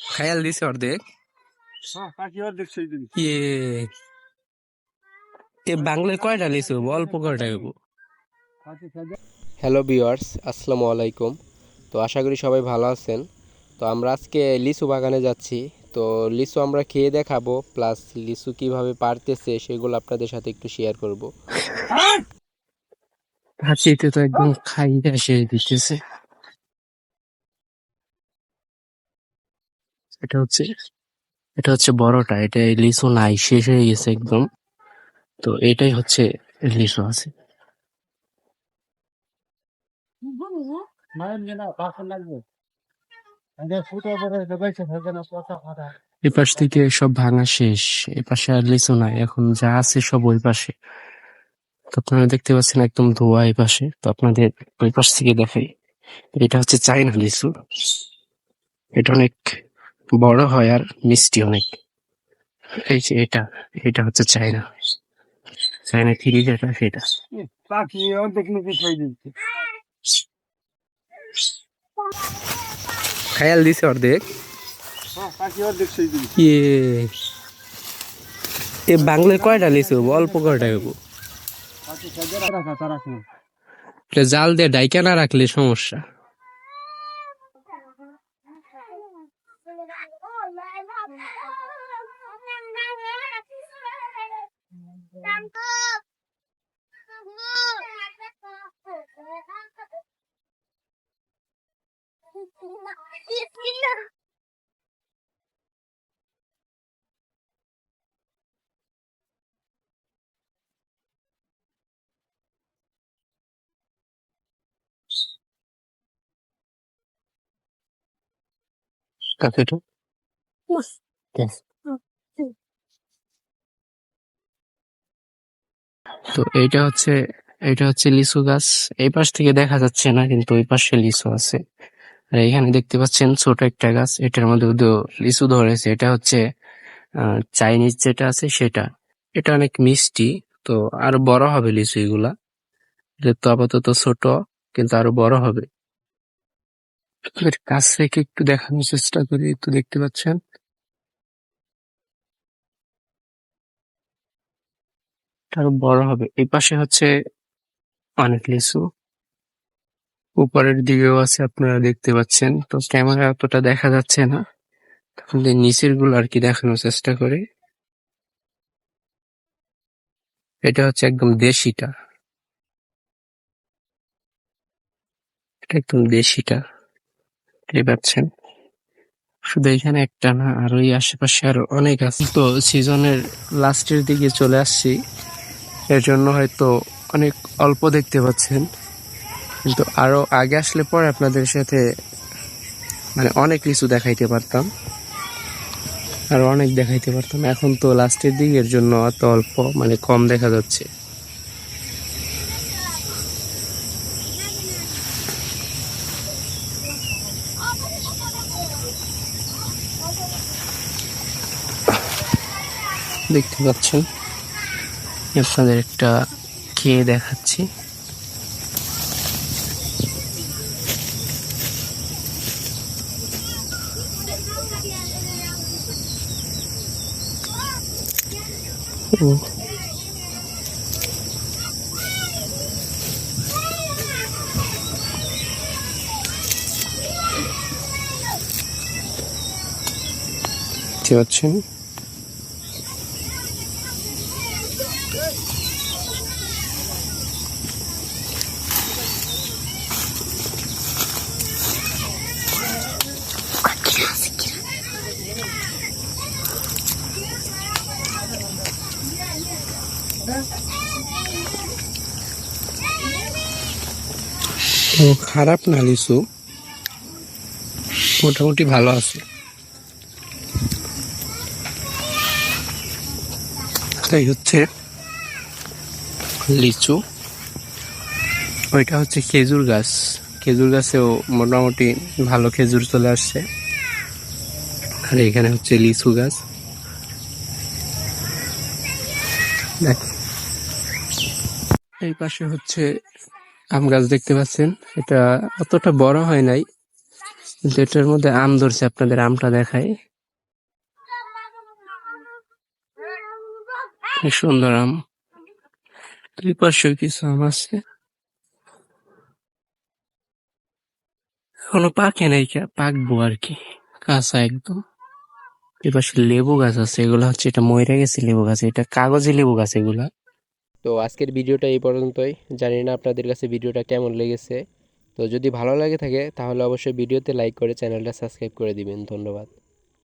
খেয়াল দিছে অর্ধেক। হ্যাঁ ইয়ে এ বাংলায় কয়টা লিচু অল্প কয়টা হইব হ্যালো ভিউয়ার্স আসসালামু আলাইকুম। তো আশা করি সবাই ভালো আছেন। তো আমরা আজকে লিচু বাগানে যাচ্ছি। তো লিচু আমরা খেয়ে দেখাবো প্লাস লিচু কীভাবে পারতেছে সেগুলো আপনাদের সাথে একটু শেয়ার করব। হাঁচিতে তো একদম খাইয়ে শেষ দিতেছে। এটা হচ্ছে এটা হচ্ছে বড়টা, এটা লিচু নাই, শেষ হয়ে গেছে একদম। তো এটাই হচ্ছে লিচু আছে। দেবাইছে থাকে সব ভাঙা শেষ এ পাশে আর লিচু নাই, এখন যা আছে সব ওই পাশে। তো আপনারা দেখতে পাচ্ছেন একদম ধোয়া এই পাশে, তো আপনাদের ওই পাশ থেকে দেখাই। এটা হচ্ছে চাইনা লিচু এটা অনেক বড় হয় আর মিষ্টি অনেক। এই যে এটা এটা হচ্ছে চাইনা চাইনা থ্রি যেটা সেটা। পাখি অর্ধেক নাকি খাই দিচ্ছে। খেয়াল দিছে অর্ধেক। হ্যাঁ ইয়ে এ বাংলায় কয়টা লিচু অল্প কয়টা এটা জাল দিয়ে ডাইকা না রাখলে সমস্যা? কাছেটা তো এইটা হচ্ছে এটা হচ্ছে লিচু গাছ এই পাশ থেকে দেখা যাচ্ছে না কিন্তু ওই পাশে লিচু আছে আর এখানে দেখতে পাচ্ছেন ছোট একটা গাছ। এটার মধ্যে লিচু ধরেছে। এটা হচ্ছে চাইনিজ যেটা আছে সেটা। এটা অনেক মিষ্টি, তো আরও বড় হবে লিচু এগুলা। তো আপাতত ছোট, কিন্তু আরও বড় হবে। আপনাদের কাছ থেকে একটু দেখানোর চেষ্টা করি, একটু দেখতে পাচ্ছেন। আরও বড় হবে। এই পাশে হচ্ছে অনেক লিচু। উপরের দিকেও আছে, আপনারা দেখতে পাচ্ছেন। তো ক্যামেরা অতটা দেখা যাচ্ছে না। তাহলে নিচেরগুলো আর কি দেখানোর চেষ্টা করি। এটা হচ্ছে একদম দেশিটা। এটা একদম দেশিটা। দেখতে পাচ্ছেন? শুধু এখানে একটা না, আর ওই আশেপাশে আরও অনেক আছে। তো সিজনের লাস্টের দিকে চলে আসছি। এর জন্য হয়তো অনেক অল্প দেখতে পাচ্ছেন। কিন্তু আরও আগে আসলে পরে আপনাদের সাথে মানে অনেক কিছু দেখাইতে পারতাম। আর অনেক দেখাইতে পারতাম। এখন তো লাস্টের দিকের জন্য অত অল্প মানে কম দেখা যাচ্ছে। দেখতে পাচ্ছেন, আপনাদের একটা খেয়ে দেখাচ্ছি। ও দেখতে পাচ্ছেন ও, খারাপ না লিচু মোটামুটি ভালো আছে। তাই হচ্ছে, লিচু, ওইটা হচ্ছে খেজুর গাছ। খেজুর গাছেও মোটামুটি ভালো খেজুর চলে আসছে। আর এখানে হচ্ছে লিচু গাছ। দেখ। এই পাশে হচ্ছে আম গাছ দেখতে পাচ্ছেন। এটা অতটা বড় হয় নাই, কিন্তু এটার মধ্যে আম ধরছে, আপনাদের আমটা দেখাই। কি সুন্দর আম। দুই পাশেও কিছু আম আছে। এখনও পাকে নাই পাকবো আর কি। কাঁচা একদম। এপাশে লেবু গাছ আছে, এগুলা হচ্ছে, এটা ময়রা গেছে লেবু গাছ, এটা কাগজে লেবু গাছ এগুলা। তো আজকের ভিডিওটা এই পর্যন্তই। জানি না আপনাদের কাছে ভিডিওটা কেমন লেগেছে। তো যদি ভালো লাগে থাকে, তাহলে অবশ্যই ভিডিওতে লাইক করে চ্যানেলটা সাবস্ক্রাইব করে দিবেন। ধন্যবাদ।